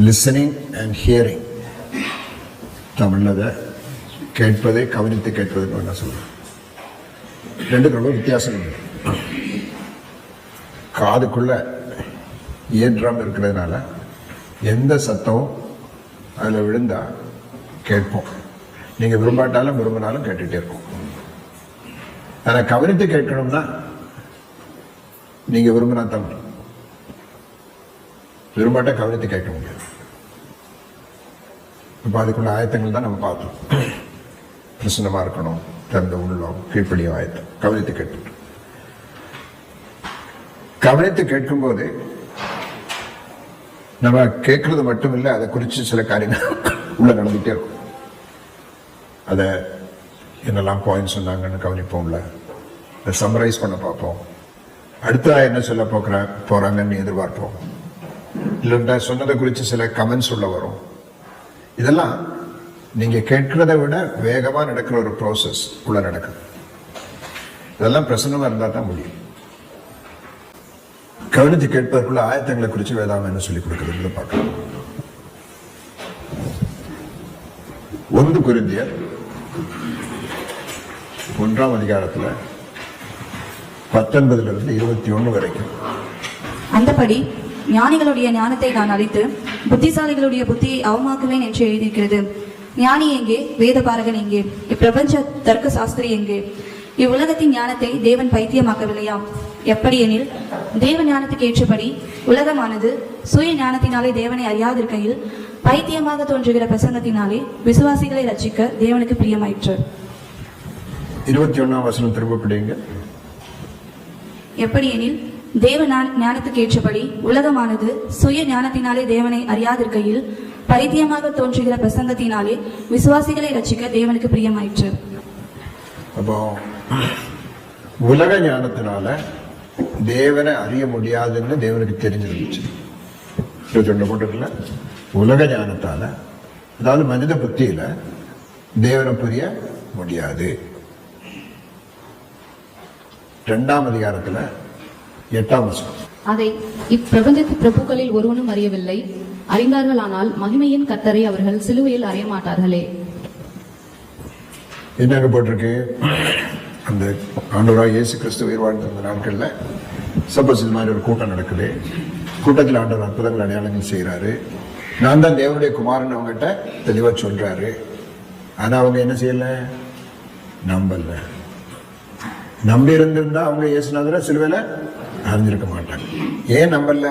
Listening and hearing தமிழ்ல கேட்பதை கவனித்து கேட்பதுன்னு நான் சொல்லுவேன் ரெண்டுக்கு ரொம்ப வித்தியாசம் காதுக்குள்ள இயன்றம் இருக்கிறதுனால எந்த சத்தம் அதில் விழுந்தால் கேட்போம். நீங்கள் விரும்பாட்டாலும் விரும்பினாலும் கேட்டுகிட்டே இருக்கும் ஆனால் கவனித்து கேட்கணும்னா நீங்கள் விரும்பினா தான் முடியும். கவனித்து கேட்க முடியாது. இப்போ அதுக்குள்ள ஆயத்தங்கள் தான் நம்ம பார்த்தோம் பிரசன்னமாக இருக்கணும். திறந்த உள்ளம் கீழ்ப்படியும் ஆயத்தம். கவனித்து கேட்டு கவனித்து கேட்கும்போது நம்ம கேட்கறது மட்டும் இல்லை அதை குறித்து சில காரியங்கள் உள்ள நடந்துகிட்டே இருக்கும். அதை என்னெல்லாம் பாயிண்ட் சொன்னாங்கன்னு கவனிப்போம்ல. அதை சம்மரைஸ் பண்ண பார்ப்போம். அடுத்ததா என்ன சொல்ல போக்குற போறாங்கன்னு எதிர்பார்ப்போம். இல்லை சொன்னதை குறித்து சில கமெண்ட்ஸ் உள்ள வரும். இதெல்லாம் நீங்கள் கேட்கிறத விட வேகமாக நடக்கிற ஒரு ப்ராசஸ் உள்ள நடக்குது. இதெல்லாம் பிரசன்னமாக இருந்தால் தான் முடியும். கவனித்து கேட்பதற்குள்ள ஆயத்தங்களை குறித்து வேதாம என்ன சொல்லி கொடுக்குறது பார்க்கலாம். ஒன்று குறிந்திய ஒன்றாம் அதிகாரத்தில் பத்தொன்பதுல இருந்து இருபத்தி ஒன்று வரைக்கும். அந்தபடி ஞானிகளுடைய ஞானத்தை நான் அழித்து புத்திசாலிகளுடைய புத்தியை அவமாக்குவேன் என்று எழுதியிருக்கிறது. ஞானி எங்கே? வேதபாரகன் எங்கே? இப்பிரபஞ்ச தர்க்க சாஸ்திரி எங்கே? இவ்வுலகத்தின் ஞானத்தை தேவன் பைத்தியமாக்கவில்லையா? எப்படியெனில் தேவ ஞானத்துக்கு ஏற்றபடி உலகமானது சுய ஞானத்தினாலே தேவனை அறியாதிருக்கையில் பைத்தியமாக தோன்றுகிற பிரசங்கத்தினாலே விசுவாசிகளை ரட்சிக்க தேவனுக்கு பிரியமாயிற்று. இருபத்தி ஒண்ணாம் வசனம் திரும்ப பிடிங்க எப்படியெனில் தேவ ஞானத்துக்கு ஏற்றபடி உலகமானது சுய ஞானத்தினாலே தேவனை அறியாதிருக்கையில் பைத்தியமாக தோன்றுகிற பிரசங்கத்தினாலே விசுவாசிகளை ரசிக்க தேவனுக்கு பிரியமாயிற்று. அப்போ உலக ஞானத்தினால தேவனை அறிய முடியாதுன்னு தேவனுக்கு தெரிஞ்சிருந்துச்சு. சொன்ன போட்டுக்கல உலக ஞானத்தால அதாவது மனித புத்தியில தேவனை புரிய முடியாது. ரெண்டாம் அதிகாரத்துல எட்டாம் வசனம். அதை இப்பிரபஞ்சத்து பிரபுக்களில் ஒருவனும் அறியவில்லை. அறிந்தார்களானால் மகிமையின் கர்த்தரை அவர்கள் சிலுவையில் அறிய மாட்டார்களே என்னங்க போட்டிருக்கு? அந்த ஆண்டவராக இயேசு கிறிஸ்து உயிர் வாழ்ந்த அந்த நாட்கள்ல சப்போஸ் இது மாதிரி ஒரு கூட்டம் நடக்குது. கூட்டத்தில் ஆண்டவர் அற்புதங்கள் அடையாளங்கள் செய்கிறாரு நான் தான் தேவனுடைய குமாரன் அவங்ககிட்ட தெளிவாக சொல்றாரு. ஆனா அவங்க என்ன செய்யல? நம்பல. நம்பி இருந்திருந்தா அவங்க இயேசுநாதரை சிலுவையில் அறிஞ்சிருக்க மாட்டாங்க. ஏன் நம்பல?